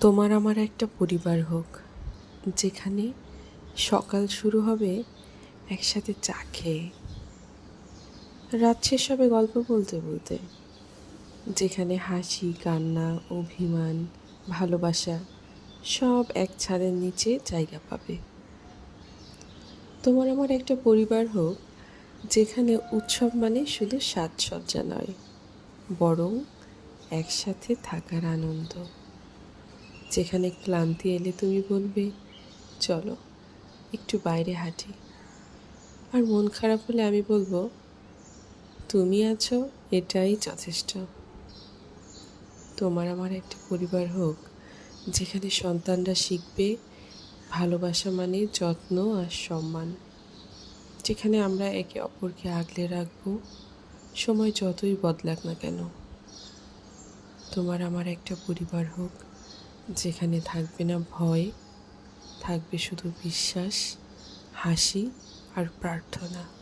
তোমার আমার একটা পরিবার হোক, যেখানে সকাল শুরু হবে একসাথে চা খেয়ে, রাত শেষ হবে গল্প বলতে বলতে, যেখানে হাসি, কান্না, অভিমান, ভালোবাসা সব এক ছাদের নিচে জায়গা পাবে। তোমার আমার একটা পরিবার হোক, যেখানে উৎসব মানে শুধু সাজসজ্জা নয়, বরং একসাথে থাকার আনন্দ। যেখানে ক্লান্তি এলে তুমি বলবে, চলো, একটু বাইরে হাঁটি। আর মন খারাপ হলে আমি বলব, তুমি আছো, এটাই যথেষ্ট। তোমার আমার একটা পরিবার হোক, যেখানে সন্তানরা শিখবে, ভালোবাসা মানে যত্ন আর সম্মান। যেখানে আমরা একে অপরকে আগলে রাখব, সময় যতই বদলাক না কেন। তোমার আমার একটা পরিবার হোক যেখানে থাকবে না ভয় থাকবে শুধু বিশ্বাস হাসি আর প্রার্থনা।